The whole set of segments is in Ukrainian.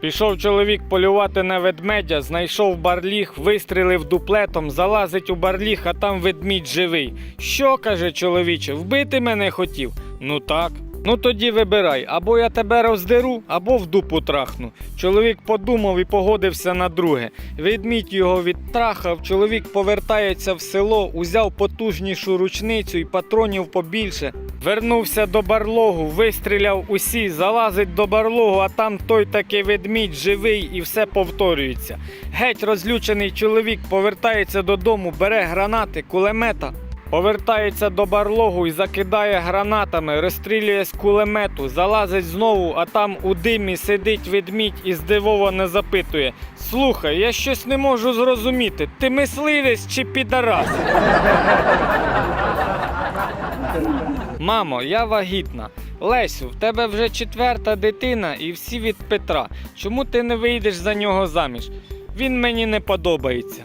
Пішов чоловік полювати на ведмедя, знайшов барліг, вистрілив дуплетом, залазить у барліг, а там ведмідь живий. Що, каже чоловіче, вбити мене хотів? Ну так. Ну тоді вибирай, або я тебе роздеру, або в дупу трахну. Чоловік подумав і погодився на друге. Ведмідь його відтрахав, чоловік повертається в село, узяв потужнішу ручницю і патронів побільше. Вернувся до барлогу, вистріляв усі, залазить до барлогу, а там той такий ведмідь живий і все повторюється. Геть розлючений чоловік повертається додому, бере гранати, кулемета. Повертається до барлогу і закидає гранатами, розстрілює з кулемету, залазить знову, а там у димі сидить ведмідь і здивовано запитує: Слухай, я щось не можу зрозуміти, ти мисливець чи підарас? Мамо, я вагітна. Лесю, в тебе вже четверта дитина і всі від Петра. Чому ти не вийдеш за нього заміж? Він мені не подобається.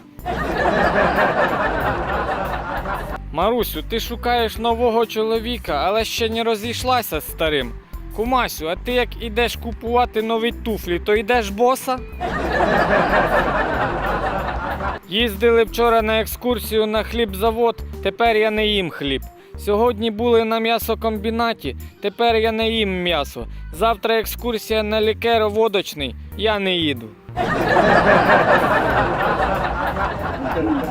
Марусю, ти шукаєш нового чоловіка, але ще не розійшлася з старим. Кумасю, а ти як ідеш купувати нові туфлі, то йдеш боса? Їздили вчора на екскурсію на хлібзавод, тепер я не їм хліб. Сьогодні були на м'ясокомбінаті, тепер я не їм м'ясо. Завтра екскурсія на лікеро-водочний, я не їду.